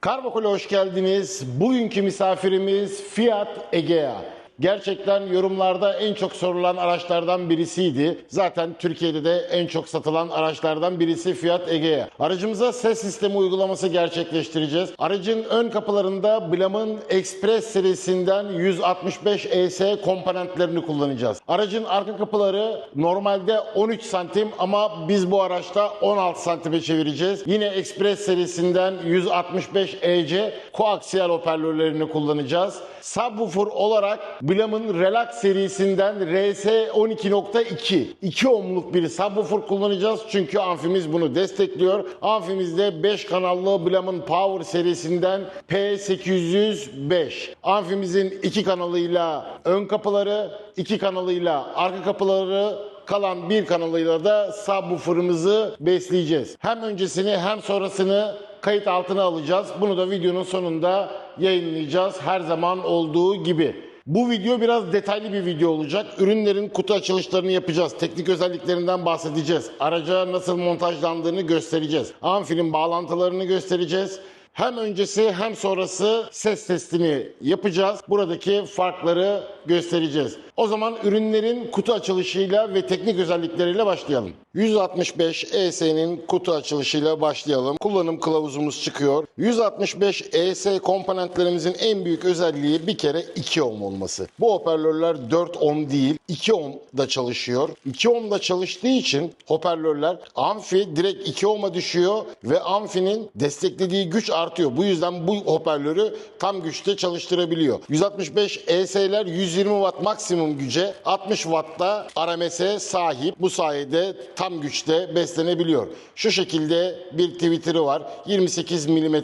Karvakol'a hoş geldiniz. Bugünkü misafirimiz Fiat Egea. Gerçekten yorumlarda en çok sorulan araçlardan birisiydi. Zaten Türkiye'de de en çok satılan araçlardan birisi Fiat Egea. Aracımıza ses sistemi uygulaması gerçekleştireceğiz. Aracın ön kapılarında Blam'ın Express serisinden 165 ES komponentlerini kullanacağız. Aracın arka kapıları normalde 13 santim ama biz bu araçta 16 santime çevireceğiz. Yine Express serisinden 165 EC koaksiyel hoparlörlerini kullanacağız. Subwoofer olarak Blam'ın Relax serisinden RS 12.2 2 ohmluk bir subwoofer kullanacağız çünkü amfimiz bunu destekliyor. Amfimizde 5 kanallı Blam'ın Power serisinden P805. Amfimizin 2 kanalıyla ön kapıları, 2 kanalıyla arka kapıları kalan bir kanalıyla da subwoofer'ımızı besleyeceğiz. Hem öncesini hem sonrasını kayıt altına alacağız. Bunu da videonun sonunda yayınlayacağız her zaman olduğu gibi. Bu video biraz detaylı bir video olacak. Ürünlerin kutu açılışlarını yapacağız. Teknik özelliklerinden bahsedeceğiz. Araca nasıl montajlandığını göstereceğiz. Amfinin bağlantılarını göstereceğiz. Hem öncesi hem sonrası ses testini yapacağız. Buradaki farkları göstereceğiz. O zaman ürünlerin kutu açılışıyla ve teknik özellikleriyle başlayalım. 165 ES'nin kutu açılışıyla başlayalım. Kullanım kılavuzumuz çıkıyor. 165 ES komponentlerimizin en büyük özelliği bir kere 2 ohm olması. Bu hoparlörler 4 ohm değil 2 ohm da çalışıyor. 2 ohm da çalıştığı için hoparlörler amfi direkt 2 ohm'a düşüyor ve amfinin desteklediği güç artıyor. Bu yüzden bu hoparlörü tam güçte çalıştırabiliyor. 165 ES'ler 120 watt maksimum güce 60 wattta RMS'e sahip. Bu sayede tam güçte beslenebiliyor. Şu şekilde bir Twitter'ı var. 28 mm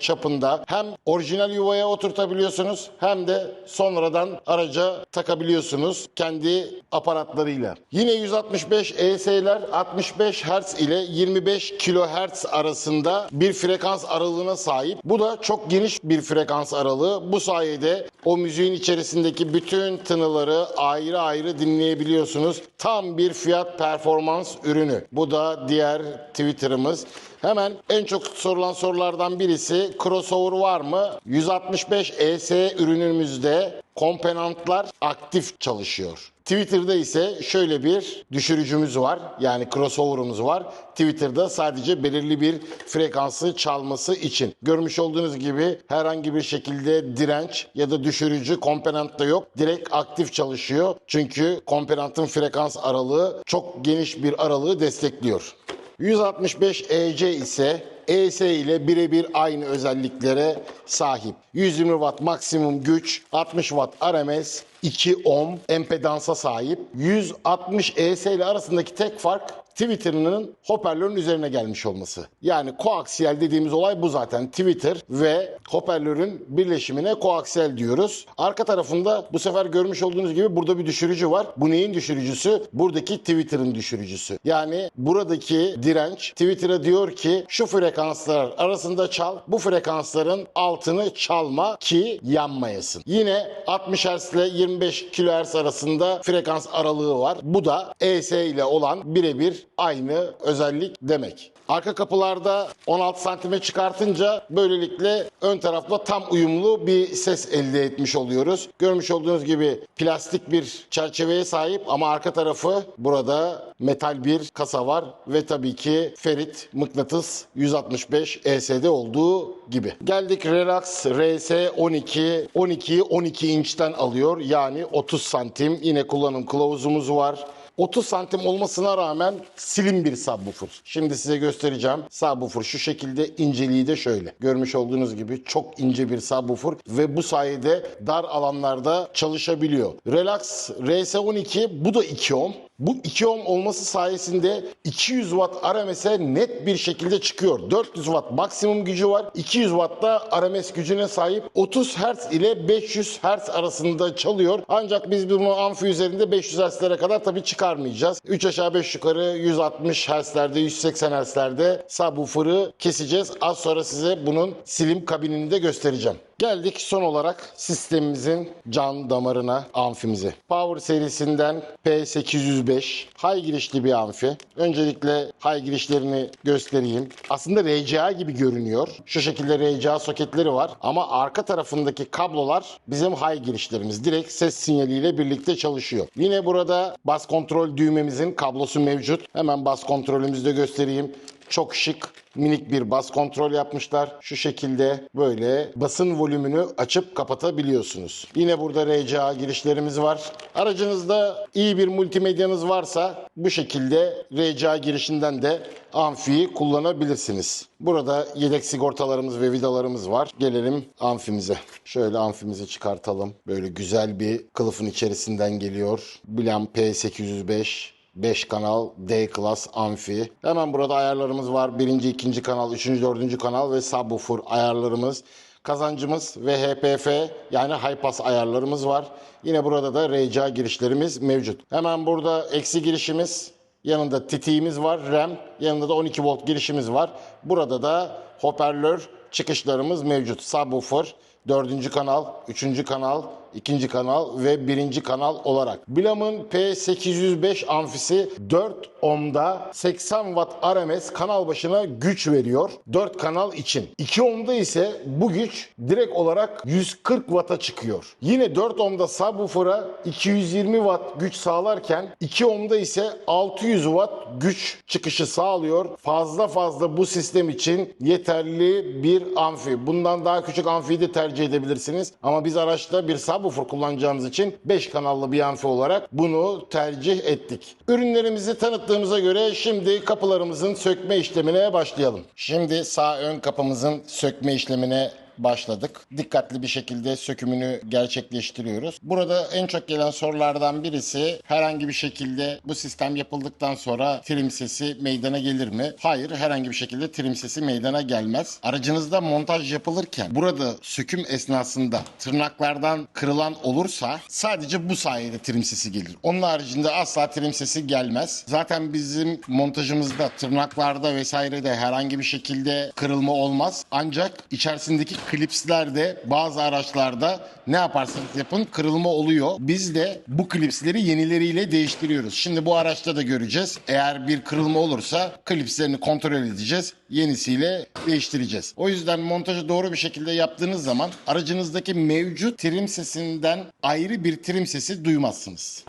çapında. Hem orijinal yuvaya oturtabiliyorsunuz hem de sonradan araca takabiliyorsunuz kendi aparatlarıyla. Yine 165 ES'ler 65 Hz ile 25 kHz arasında bir frekans aralığına sahip. Bu da çok geniş bir frekans aralığı. Bu sayede o müziğin içerisindeki bütün tınıları ayrı ayrı dinleyebiliyorsunuz. Tam bir fiyat performans ürünü. Bu da diğer Twitter'ımız. Hemen en çok sorulan sorulardan birisi crossover var mı? 165 ES ürünümüzde komponentler aktif çalışıyor. Twitter'da ise şöyle bir düşürücümüz var. Yani crossover'ımız var. Twitter'da sadece belirli bir frekansı çalması için. Görmüş olduğunuz gibi herhangi bir şekilde direnç ya da düşürücü komponent de yok. Direkt aktif çalışıyor. Çünkü komponentın frekans aralığı çok geniş bir aralığı destekliyor. 165 EC ise ES ile birebir aynı özelliklere sahip. 120 watt maksimum güç, 60 watt RMS, 2 ohm empedansa sahip. 160 ES ile arasındaki tek fark Twitter'ının hoparlörün üzerine gelmiş olması. Yani koaksiyel dediğimiz olay bu zaten. Twitter ve hoparlörün birleşimine koaksiyel diyoruz. Arka tarafında bu sefer görmüş olduğunuz gibi burada bir düşürücü var. Bu neyin düşürücüsü? Buradaki Twitter'ın düşürücüsü. Yani buradaki direnç Twitter'a diyor ki şu frekanslar arasında çal. Bu frekansların altını çalma ki yanmayasın. Yine 60 Hz ile 25 kHz arasında frekans aralığı var. Bu da ES ile olan birebir aynı özellik demek. Arka kapılarda 16 santime çıkartınca böylelikle ön tarafla tam uyumlu bir ses elde etmiş oluyoruz. Görmüş olduğunuz gibi plastik bir çerçeveye sahip ama arka tarafı burada metal bir kasa var ve tabii ki ferit mıknatıs 165 ES'de olduğu gibi. Geldik Relax RS 12. 12'yi 12 inçten alıyor yani 30 santim. Yine kullanım kılavuzumuz var. 30 santim olmasına rağmen slim bir subwoofer. Şimdi size göstereceğim. Subwoofer şu şekilde inceliği de şöyle. Görmüş olduğunuz gibi çok ince bir subwoofer ve bu sayede dar alanlarda çalışabiliyor. Relax RS12 bu da 2 ohm. Bu 2 ohm olması sayesinde 200 watt RMS'e net bir şekilde çıkıyor. 400 watt maksimum gücü var. 200 watt da RMS gücüne sahip. 30 Hz ile 500 Hz arasında çalıyor. Ancak biz bunu amfi üzerinde 500 Hz'lere kadar tabii çıkarmayacağız. 3 aşağı 5 yukarı 160 Hz'lerde 180 Hz'lerde subwoofer'ı keseceğiz. Az sonra size bunun silim kabinini de göstereceğim. Geldik son olarak sistemimizin can damarına, amfimize. Power serisinden P805 high girişli bir amfi. Öncelikle high girişlerini göstereyim. Aslında RCA gibi görünüyor. Şu şekilde RCA soketleri var ama arka tarafındaki kablolar bizim high girişlerimiz. Direkt ses sinyaliyle birlikte çalışıyor. Yine burada bas kontrol düğmemizin kablosu mevcut. Hemen bas kontrolümüzü de göstereyim. Çok şık minik bir bas kontrol yapmışlar. Şu şekilde böyle basın volümünü açıp kapatabiliyorsunuz. Yine burada RCA girişlerimiz var. Aracınızda iyi bir multimedyanız varsa bu şekilde RCA girişinden de amfiyi kullanabilirsiniz. Burada yedek sigortalarımız ve vidalarımız var. Gelelim amfimize. Şöyle amfimizi çıkartalım. Böyle güzel bir kılıfın içerisinden geliyor. Bilam P805 5 kanal D Class amfi. Hemen burada ayarlarımız var. Birinci, ikinci kanal, üçüncü, dördüncü kanal ve subwoofer ayarlarımız. Kazancımız ve HPF yani high pass ayarlarımız var. Yine burada da RCA girişlerimiz mevcut. Hemen burada eksi girişimiz, yanında titiğimiz var, RAM, yanında da 12 volt girişimiz var. Burada da hoparlör çıkışlarımız mevcut. Subwoofer, dördüncü kanal, üçüncü kanal, ikinci kanal ve birinci kanal olarak. Bilam'ın P805 amfisi 4 ohm'da 80 watt RMS kanal başına güç veriyor 4 kanal için. 2 ohm'da ise bu güç direkt olarak 140 watt'a çıkıyor. Yine 4 ohm'da subwoofer'a 220 watt güç sağlarken 2 ohm'da ise 600 watt güç çıkışı sağlıyor. Fazla fazla bu sistem için yeterli bir amfi. Bundan daha küçük amfiyi de tercih edebilirsiniz. Ama biz araçta bir subwoofer kullanacağımız için 5 kanallı bir amfi olarak bunu tercih ettik. Ürünlerimizi tanıttığımıza göre şimdi kapılarımızın sökme işlemine başlayalım. Şimdi sağ ön kapımızın sökme işlemine başladık. Dikkatli bir şekilde sökümünü gerçekleştiriyoruz. Burada en çok gelen sorulardan birisi herhangi bir şekilde bu sistem yapıldıktan sonra trim sesi meydana gelir mi? Hayır, herhangi bir şekilde trim sesi meydana gelmez. Aracınızda montaj yapılırken burada söküm esnasında tırnaklardan kırılan olursa sadece bu sayede trim sesi gelir. Onun haricinde asla trim sesi gelmez. Zaten bizim montajımızda tırnaklarda vesairede herhangi bir şekilde kırılma olmaz. Ancak içerisindeki klipslerde bazı araçlarda ne yaparsanız yapın kırılma oluyor. Biz de bu klipsleri yenileriyle değiştiriyoruz. Şimdi bu araçta da göreceğiz. Eğer bir kırılma olursa klipslerini kontrol edeceğiz. Yenisiyle değiştireceğiz. O yüzden montajı doğru bir şekilde yaptığınız zaman aracınızdaki mevcut trim sesinden ayrı bir trim sesi duymazsınız.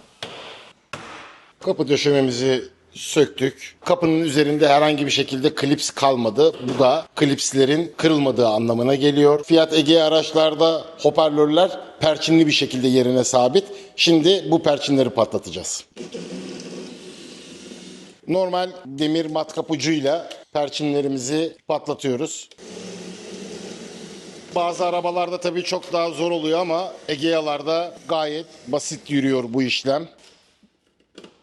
Kapı döşememizi söktük. Kapının üzerinde herhangi bir şekilde klips kalmadı. Bu da klipslerin kırılmadığı anlamına geliyor. Fiat Ege araçlarda hoparlörler perçinli bir şekilde yerine sabit. Şimdi bu perçinleri patlatacağız. Normal demir matkap ucuyla perçinlerimizi patlatıyoruz. Bazı arabalarda tabii çok daha zor oluyor ama Egea'larda gayet basit yürüyor bu işlem.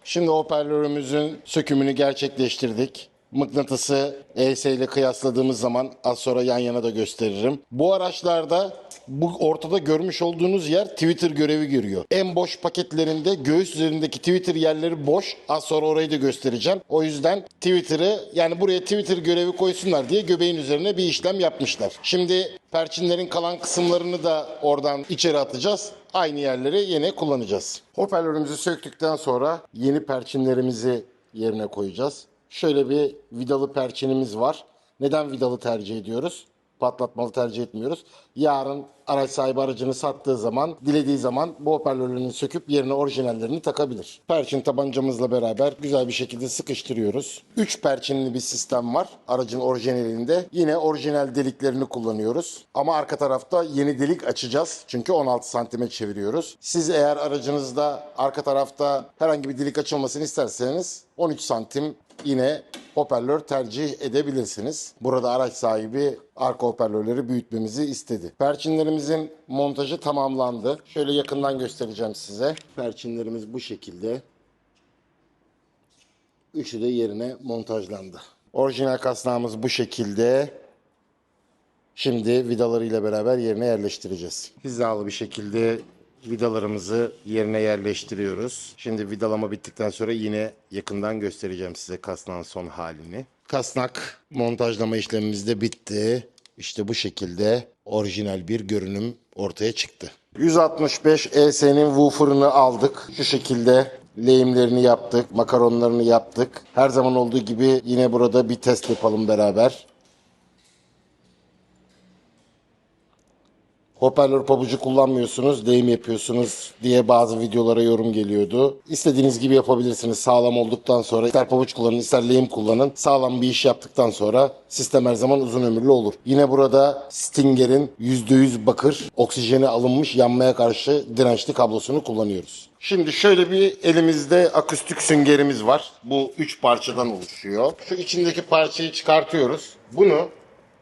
Şimdi hoparlörümüzün sökümünü gerçekleştirdik. Mıknatısı ES ile kıyasladığımız zaman az sonra yan yana da gösteririm. Bu araçlarda bu ortada görmüş olduğunuz yer Twitter görevi görüyor. En boş paketlerinde göğüs üzerindeki Twitter yerleri boş. Az sonra orayı da göstereceğim. O yüzden Twitter'ı yani buraya Twitter görevi koysunlar diye göbeğin üzerine bir işlem yapmışlar. Şimdi perçinlerin kalan kısımlarını da oradan içeri atacağız. Aynı yerleri yine kullanacağız. Hoparlörümüzü söktükten sonra yeni perçinlerimizi yerine koyacağız. Şöyle bir vidalı perçinimiz var. Neden vidalı tercih ediyoruz? Patlatmalı tercih etmiyoruz. Yarın araç sahibi aracını sattığı zaman, dilediği zaman bu hoparlörlerini söküp yerine orijinallerini takabilir. Perçin tabancamızla beraber güzel bir şekilde sıkıştırıyoruz. 3 perçinli bir sistem var aracın orijinalinde. Yine orijinal deliklerini kullanıyoruz. Ama arka tarafta yeni delik açacağız. Çünkü 16 santime çeviriyoruz. Siz eğer aracınızda arka tarafta herhangi bir delik açılmasını isterseniz 13 santim yine hoparlör tercih edebilirsiniz. Burada araç sahibi arka hoparlörleri büyütmemizi istedi. Perçinlerimizin montajı tamamlandı. Şöyle yakından göstereceğim size. Perçinlerimiz bu şekilde. Üçü de yerine montajlandı. Orijinal kasnağımız bu şekilde. Şimdi vidalarıyla beraber yerine yerleştireceğiz. Hizalı bir şekilde vidalarımızı yerine yerleştiriyoruz. Şimdi vidalama bittikten sonra yine yakından göstereceğim size kasnağın son halini. Kasnak montajlama işlemimiz de bitti. İşte bu şekilde orijinal bir görünüm ortaya çıktı. 165 ES'nin woofer'ını aldık. Şu şekilde lehimlerini yaptık, makaronlarını yaptık. Her zaman olduğu gibi yine burada bir test yapalım beraber. Hoparlör pabucu kullanmıyorsunuz, lehim yapıyorsunuz diye bazı videolara yorum geliyordu. İstediğiniz gibi yapabilirsiniz sağlam olduktan sonra. ister pabuç kullanın, ister lehim kullanın. Sağlam bir iş yaptıktan sonra sistem her zaman uzun ömürlü olur. Yine burada Stinger'in %100 bakır, oksijeni alınmış yanmaya karşı dirençli kablosunu kullanıyoruz. Şimdi şöyle bir elimizde akustik süngerimiz var. Bu üç parçadan oluşuyor. Şu içindeki parçayı çıkartıyoruz. Bunu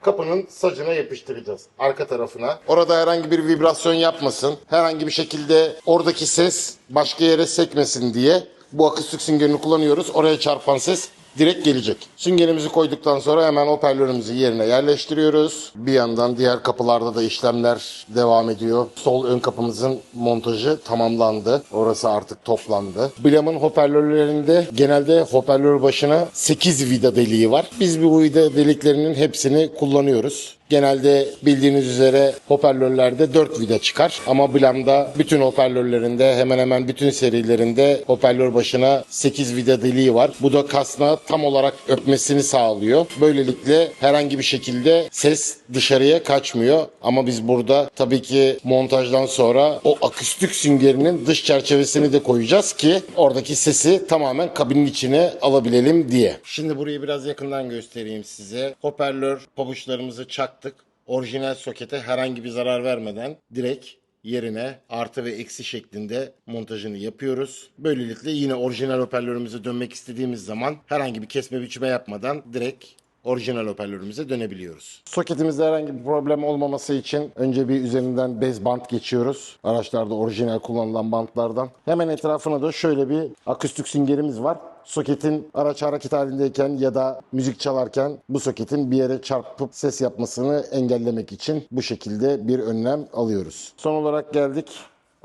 kapının sacına yapıştıracağız. Arka tarafına. Orada herhangi bir vibrasyon yapmasın. Herhangi bir şekilde oradaki ses başka yere sekmesin diye bu akustik süngerini kullanıyoruz. Oraya çarpan ses direkt gelecek. Süngerimizi koyduktan sonra hemen hoparlörümüzü yerine yerleştiriyoruz. Bir yandan diğer kapılarda da işlemler devam ediyor. Sol ön kapımızın montajı tamamlandı. Orası artık toplandı. Blam'ın hoparlörlerinde genelde hoparlör başına 8 vida deliği var. Biz bu vida deliklerinin hepsini kullanıyoruz. Genelde bildiğiniz üzere hoparlörlerde 4 vida çıkar ama Blam'da bütün hoparlörlerinde hemen hemen bütün serilerinde hoparlör başına 8 vida deliği var. Bu da kasna tam olarak öpmesini sağlıyor. Böylelikle herhangi bir şekilde ses dışarıya kaçmıyor. Ama biz burada tabii ki montajdan sonra o akustik süngerinin dış çerçevesini de koyacağız ki oradaki sesi tamamen kabinin içine alabilelim diye. Şimdi burayı biraz yakından göstereyim size. Hoparlör pabuçlarımızı çaktık. Orijinal sokete herhangi bir zarar vermeden direkt yerine artı ve eksi şeklinde montajını yapıyoruz. Böylelikle yine orijinal hoparlörümüze dönmek istediğimiz zaman herhangi bir kesme biçme yapmadan direkt orijinal hoparlörümüze dönebiliyoruz. Soketimizde herhangi bir problem olmaması için önce bir üzerinden bez bant geçiyoruz. Araçlarda orijinal kullanılan bantlardan. Hemen etrafına da şöyle bir akustik süngerimiz var. Soketin araç hareket halindeyken ya da müzik çalarken bu soketin bir yere çarpıp ses yapmasını engellemek için bu şekilde bir önlem alıyoruz. Son olarak geldik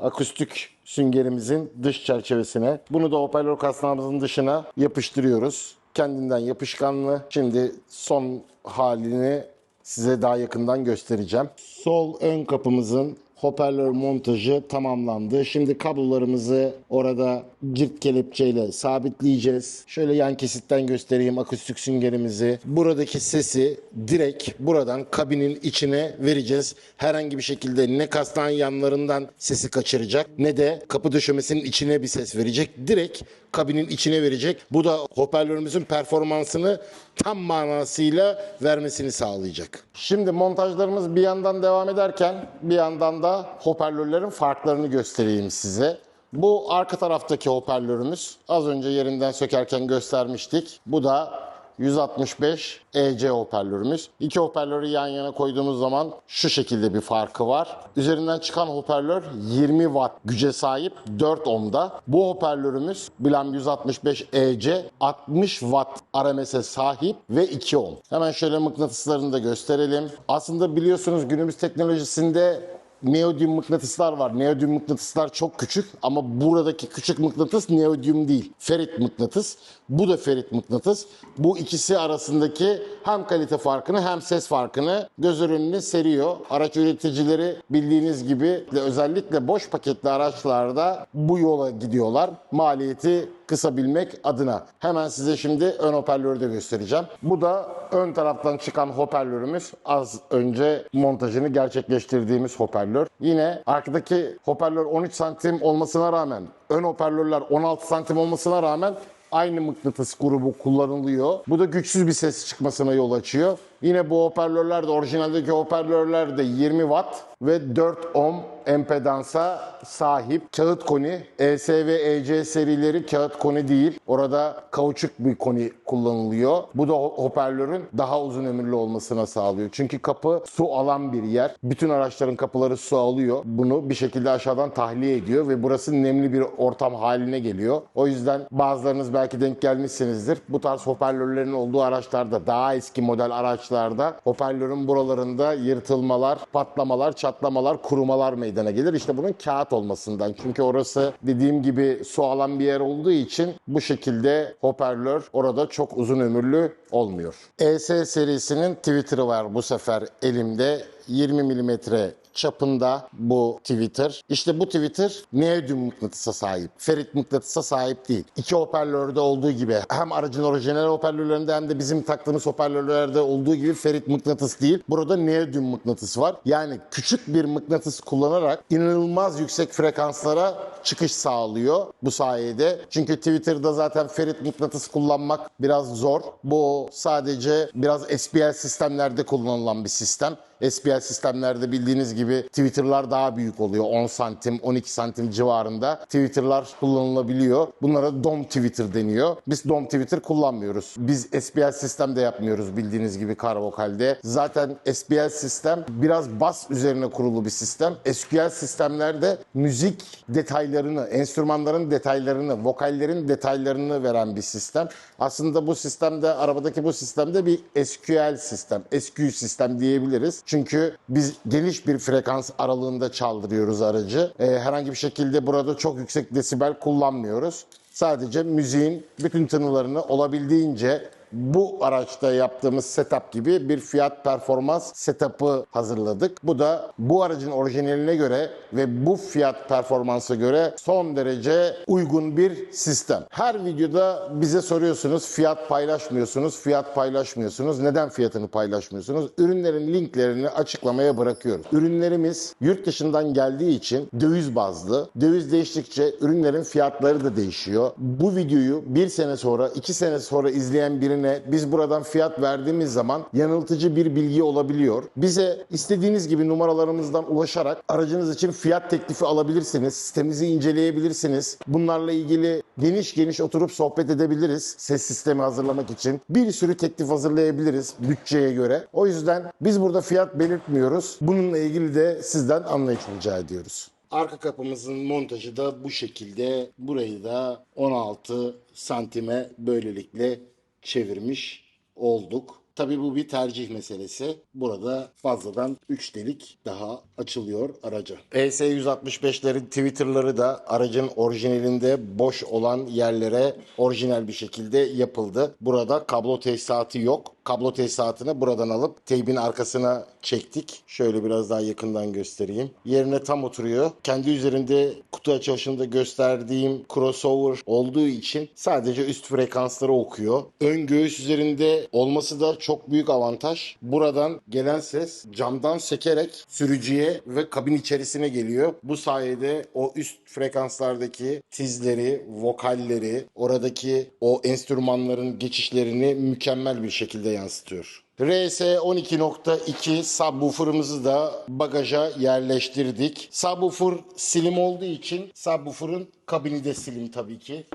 akustik süngerimizin dış çerçevesine. Bunu da hoparlör kasnağımızın dışına yapıştırıyoruz. Kendinden yapışkanlı. Şimdi son halini size daha yakından göstereceğim. Sol ön kapımızın hoparlör montajı tamamlandı. Şimdi kablolarımızı orada cirt kelepçeyle sabitleyeceğiz. Şöyle yan kesitten göstereyim akustik süngerimizi. Buradaki sesi direkt buradan kabinin içine vereceğiz. Herhangi bir şekilde ne kastan yanlarından sesi kaçıracak ne de kapı döşemesinin içine bir ses verecek. Direkt kabinin içine verecek. Bu da hoparlörümüzün performansını tam manasıyla vermesini sağlayacak. Şimdi montajlarımız bir yandan devam ederken bir yandan da hoparlörlerin farklarını göstereyim size. Bu arka taraftaki hoparlörümüz. Az önce yerinden sökerken göstermiştik. Bu da 165 EC hoparlörümüz. İki hoparlörü yan yana koyduğumuz zaman şu şekilde bir farkı var. Üzerinden çıkan hoparlör 20 watt güce sahip 4 ohmda. Bu hoparlörümüz Blam 165 EC 60 watt RMS'e sahip ve 2 ohm. Hemen şöyle mıknatıslarını da gösterelim. Aslında biliyorsunuz günümüz teknolojisinde neodyum mıknatıslar var. Neodyum mıknatıslar çok küçük ama buradaki küçük mıknatıs neodyum değil. Ferit mıknatıs. Bu da ferit mıknatıs. Bu ikisi arasındaki hem kalite farkını hem ses farkını göz önüne seriyor. Araç üreticileri bildiğiniz gibi özellikle boş paketli araçlarda bu yola gidiyorlar. Maliyeti kısabilmek adına. Hemen size şimdi ön hoparlörü de göstereceğim. Bu da ön taraftan çıkan hoparlörümüz. Az önce montajını gerçekleştirdiğimiz hoparlör. Yine arkadaki hoparlör 13 santim olmasına rağmen ön hoparlörler 16 santim olmasına rağmen aynı mıknatıs grubu kullanılıyor. Bu da güçsüz bir ses çıkmasına yol açıyor. Yine bu hoparlörler de orijinaldeki hoparlörler de 20 watt ve 4 ohm empedansa sahip. Kağıt koni, ES ve EC serileri kağıt koni değil. Orada kauçuk bir koni kullanılıyor. Bu da ho- hoparlörün daha uzun ömürlü olmasına sağlıyor. Çünkü kapı su alan bir yer. Bütün araçların kapıları su alıyor. Bunu bir şekilde aşağıdan tahliye ediyor ve burası nemli bir ortam haline geliyor. O yüzden bazılarınız belki denk gelmişsinizdir. Bu tarz hoparlörlerin olduğu araçlarda daha eski model araçlar araçlarda hoparlörün buralarında yırtılmalar, patlamalar, çatlamalar, kurumalar meydana gelir. İşte bunun kağıt olmasından. Çünkü orası dediğim gibi su alan bir yer olduğu için bu şekilde hoparlör orada çok uzun ömürlü olmuyor. ES serisinin Twitter'ı var bu sefer elimde. 20 milimetre çapında bu Twitter. İşte bu Twitter neodyum mıknatısa sahip. Ferit mıknatısa sahip değil. İki hoparlörde olduğu gibi hem aracın orijinal hoparlörlerinde hem de bizim taktığımız hoparlörlerde olduğu gibi ferit mıknatıs değil. Burada neodyum mıknatıs var. Yani küçük bir mıknatıs kullanarak inanılmaz yüksek frekanslara çıkış sağlıyor bu sayede. Çünkü Twitter'da zaten ferit mıknatıs kullanmak biraz zor. Bu sadece biraz SPL sistemlerde kullanılan bir sistem. SPL sistemlerde bildiğiniz gibi Twitter'lar daha büyük oluyor. 10 santim, 12 santim civarında Twitter'lar kullanılabiliyor. Bunlara DOM Twitter deniyor. Biz DOM Twitter kullanmıyoruz. Biz SPL sistem de yapmıyoruz bildiğiniz gibi Karavokal'de. Zaten SPL sistem biraz bas üzerine kurulu bir sistem. SQL sistemlerde müzik detaylarını, enstrümanların detaylarını, vokallerin detaylarını veren bir sistem. Aslında bu sistemde, arabadaki bu sistemde bir SQL sistem, SQ sistem diyebiliriz. Çünkü biz geniş bir frekans aralığında çaldırıyoruz aracı. Ee, herhangi bir şekilde burada çok yüksek desibel kullanmıyoruz. Sadece müziğin bütün tınılarını olabildiğince bu araçta yaptığımız setup gibi bir fiyat performans setup'ı hazırladık. Bu da bu aracın orijinaline göre ve bu fiyat performansa göre son derece uygun bir sistem. Her videoda bize soruyorsunuz fiyat paylaşmıyorsunuz, fiyat paylaşmıyorsunuz. Neden fiyatını paylaşmıyorsunuz? Ürünlerin linklerini açıklamaya bırakıyoruz. Ürünlerimiz yurt dışından geldiği için döviz bazlı. Döviz değiştikçe ürünlerin fiyatları da değişiyor. Bu videoyu bir sene sonra, iki sene sonra izleyen birine biz buradan fiyat verdiğimiz zaman yanıltıcı bir bilgi olabiliyor. Bize istediğiniz gibi numaralarımızdan ulaşarak aracınız için fiyat teklifi alabilirsiniz. Sitemizi inceleyebilirsiniz. Bunlarla ilgili geniş geniş oturup sohbet edebiliriz. Ses sistemi hazırlamak için. Bir sürü teklif hazırlayabiliriz bütçeye göre. O yüzden biz burada fiyat belirtmiyoruz. Bununla ilgili de sizden anlayış rica ediyoruz. Arka kapımızın montajı da bu şekilde. Burayı da 16 santime böylelikle çevirmiş olduk. Tabii bu bir tercih meselesi. Burada fazladan 3 delik daha açılıyor araca. ES165'lerin Twitter'ları da aracın orijinalinde boş olan yerlere orijinal bir şekilde yapıldı. Burada kablo tesisatı yok. Kablo tesisatını buradan alıp teybin arkasına çektik. Şöyle biraz daha yakından göstereyim. Yerine tam oturuyor. Kendi üzerinde kutu açılışında gösterdiğim crossover olduğu için sadece üst frekansları okuyor. Ön göğüs üzerinde olması da çok büyük avantaj. Buradan gelen ses camdan sekerek sürücüye ve kabin içerisine geliyor. Bu sayede o üst frekanslardaki tizleri, vokalleri, oradaki o enstrümanların geçişlerini mükemmel bir şekilde yansıtıyor. RS 12.2 subwoofer'ımızı da bagaja yerleştirdik. Subwoofer slim olduğu için subwoofer'ın kabini de slim tabii ki.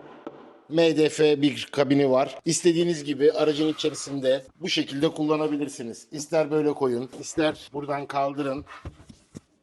MDF bir kabini var. İstediğiniz gibi aracın içerisinde bu şekilde kullanabilirsiniz. İster böyle koyun, ister buradan kaldırın.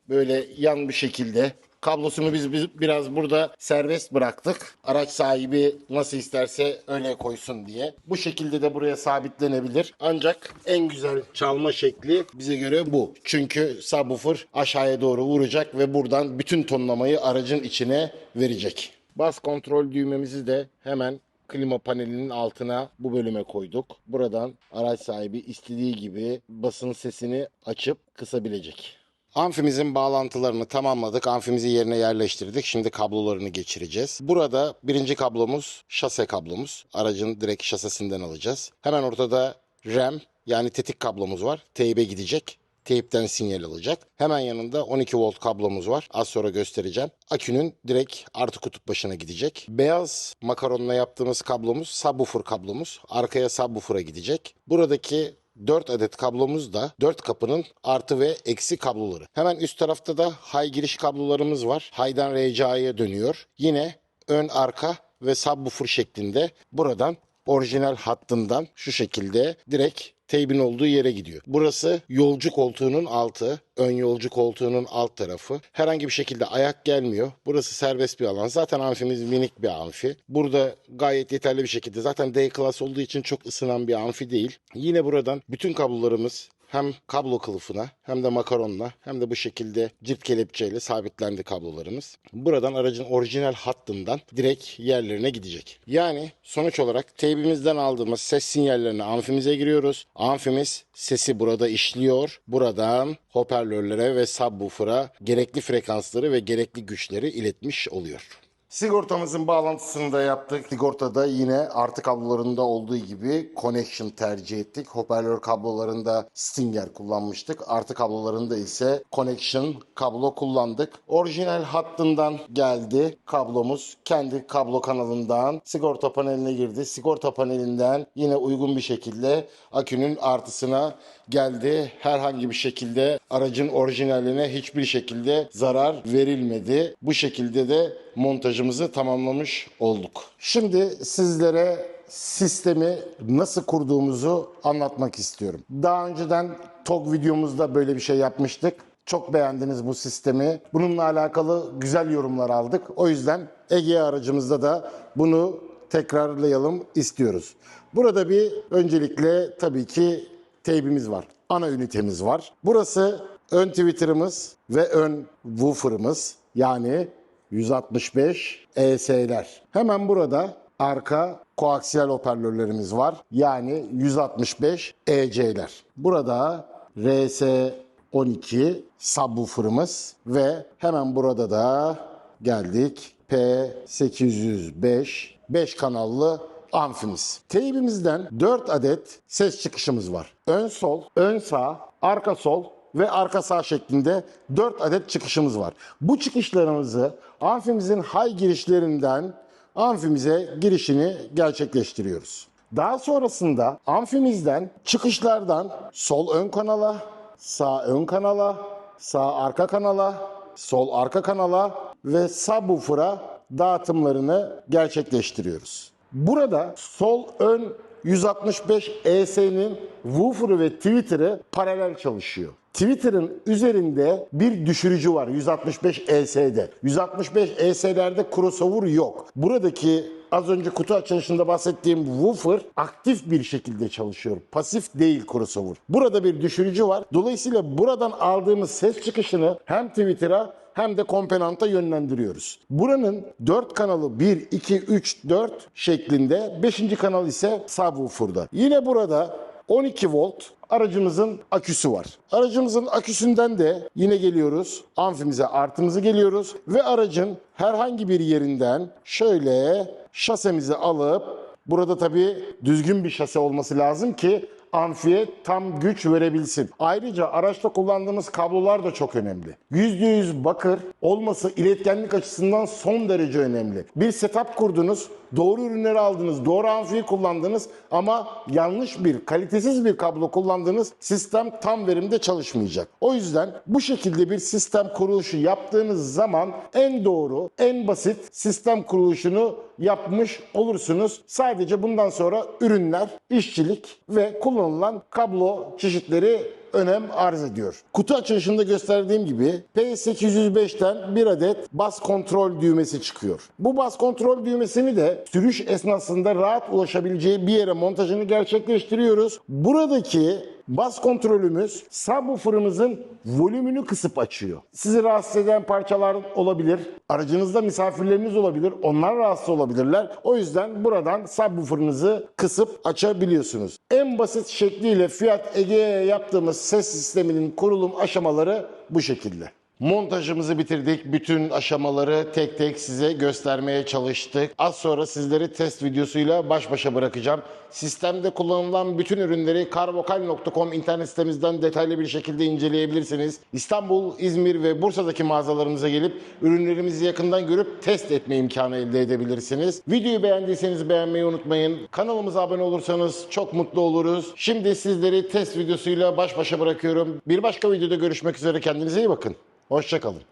Böyle yan bir şekilde. Kablosunu biz, biz biraz burada serbest bıraktık. Araç sahibi nasıl isterse öyle koysun diye. Bu şekilde de buraya sabitlenebilir. Ancak en güzel çalma şekli bize göre bu. Çünkü subwoofer aşağıya doğru vuracak ve buradan bütün tonlamayı aracın içine verecek. Bas kontrol düğmemizi de hemen klima panelinin altına bu bölüme koyduk. Buradan araç sahibi istediği gibi basın sesini açıp kısabilecek. Amfimizin bağlantılarını tamamladık. Amfimizi yerine yerleştirdik. Şimdi kablolarını geçireceğiz. Burada birinci kablomuz şase kablomuz. Aracın direkt şasesinden alacağız. Hemen ortada RAM yani tetik kablomuz var. Teybe gidecek. Teypten sinyal alacak. Hemen yanında 12 volt kablomuz var. Az sonra göstereceğim. Akünün direkt artı kutup başına gidecek. Beyaz makaronla yaptığımız kablomuz subwoofer kablomuz. Arkaya subwoofer'a gidecek. Buradaki 4 adet kablomuz da 4 kapının artı ve eksi kabloları. Hemen üst tarafta da high giriş kablolarımız var. High'dan RCA'ya dönüyor. Yine ön arka ve subwoofer şeklinde buradan orijinal hattından şu şekilde direkt teybin olduğu yere gidiyor. Burası yolcu koltuğunun altı, ön yolcu koltuğunun alt tarafı. Herhangi bir şekilde ayak gelmiyor. Burası serbest bir alan. Zaten amfimiz minik bir amfi. Burada gayet yeterli bir şekilde zaten D klas olduğu için çok ısınan bir amfi değil. Yine buradan bütün kablolarımız hem kablo kılıfına hem de makaronla hem de bu şekilde cilt kelepçeyle sabitlendi kablolarımız. Buradan aracın orijinal hattından direkt yerlerine gidecek. Yani sonuç olarak teybimizden aldığımız ses sinyallerini amfimize giriyoruz. Amfimiz sesi burada işliyor. Buradan hoparlörlere ve subwoofer'a gerekli frekansları ve gerekli güçleri iletmiş oluyor. Sigortamızın bağlantısını da yaptık. Sigortada yine artı kablolarında olduğu gibi connection tercih ettik. Hoparlör kablolarında Stinger kullanmıştık. Artı kablolarında ise connection kablo kullandık. Orijinal hattından geldi kablomuz. Kendi kablo kanalından sigorta paneline girdi. Sigorta panelinden yine uygun bir şekilde akünün artısına geldi. Herhangi bir şekilde aracın orijinaline hiçbir şekilde zarar verilmedi. Bu şekilde de montajımızı tamamlamış olduk. Şimdi sizlere sistemi nasıl kurduğumuzu anlatmak istiyorum. Daha önceden TOG videomuzda böyle bir şey yapmıştık. Çok beğendiniz bu sistemi. Bununla alakalı güzel yorumlar aldık. O yüzden Ege aracımızda da bunu tekrarlayalım istiyoruz. Burada bir öncelikle tabii ki teybimiz var. Ana ünitemiz var. Burası ön tweeter'ımız ve ön woofer'ımız. Yani 165 ES'ler. Hemen burada arka koaksiyel hoparlörlerimiz var. Yani 165 EC'ler. Burada RS12 subwoofer'ımız ve hemen burada da geldik P805 5 kanallı amfimiz. Teybimizden 4 adet ses çıkışımız var. Ön sol, ön sağ, arka sol ve arka sağ şeklinde 4 adet çıkışımız var. Bu çıkışlarımızı amfimizin hay girişlerinden amfimize girişini gerçekleştiriyoruz. Daha sonrasında amfimizden çıkışlardan sol ön kanala, sağ ön kanala, sağ arka kanala, sol arka kanala ve subwoofer'a dağıtımlarını gerçekleştiriyoruz. Burada sol ön 165 ES'nin woofer'ı ve tweeter'ı paralel çalışıyor. Twitter'ın üzerinde bir düşürücü var 165 ES'de. 165 ES'lerde crossover yok. Buradaki az önce kutu açılışında bahsettiğim woofer aktif bir şekilde çalışıyor. Pasif değil crossover. Burada bir düşürücü var. Dolayısıyla buradan aldığımız ses çıkışını hem Twitter'a hem de komponanta yönlendiriyoruz. Buranın 4 kanalı 1, 2, 3, 4 şeklinde 5. kanal ise subwoofer'da. Yine burada 12 volt aracımızın aküsü var. Aracımızın aküsünden de yine geliyoruz. Amfimize artımızı geliyoruz ve aracın herhangi bir yerinden şöyle şasemizi alıp burada tabii düzgün bir şase olması lazım ki amfiye tam güç verebilsin. Ayrıca araçta kullandığımız kablolar da çok önemli. %100 bakır olması iletkenlik açısından son derece önemli. Bir setup kurdunuz, doğru ürünleri aldınız, doğru amfiyi kullandınız ama yanlış bir, kalitesiz bir kablo kullandınız, sistem tam verimde çalışmayacak. O yüzden bu şekilde bir sistem kuruluşu yaptığınız zaman en doğru, en basit sistem kuruluşunu yapmış olursunuz. Sadece bundan sonra ürünler, işçilik ve kullanılan kablo çeşitleri önem arz ediyor. Kutu açılışında gösterdiğim gibi P805'ten bir adet bas kontrol düğmesi çıkıyor. Bu bas kontrol düğmesini de sürüş esnasında rahat ulaşabileceği bir yere montajını gerçekleştiriyoruz. Buradaki bas kontrolümüz subwoofer'ımızın volümünü kısıp açıyor. Sizi rahatsız eden parçalar olabilir. Aracınızda misafirleriniz olabilir. Onlar rahatsız olabilirler. O yüzden buradan subwoofer'ınızı kısıp açabiliyorsunuz. En basit şekliyle Fiat Egea'ya yaptığımız ses sisteminin kurulum aşamaları bu şekilde. Montajımızı bitirdik. Bütün aşamaları tek tek size göstermeye çalıştık. Az sonra sizleri test videosuyla baş başa bırakacağım. Sistemde kullanılan bütün ürünleri carvokal.com internet sitemizden detaylı bir şekilde inceleyebilirsiniz. İstanbul, İzmir ve Bursa'daki mağazalarımıza gelip ürünlerimizi yakından görüp test etme imkanı elde edebilirsiniz. Videoyu beğendiyseniz beğenmeyi unutmayın. Kanalımıza abone olursanız çok mutlu oluruz. Şimdi sizleri test videosuyla baş başa bırakıyorum. Bir başka videoda görüşmek üzere. Kendinize iyi bakın. Hoşçakalın.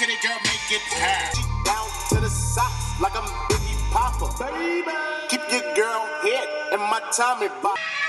Back to girl, make it purr. down to the socks like I'm Biggie Papa. Baby, keep your girl head in my Tommy box.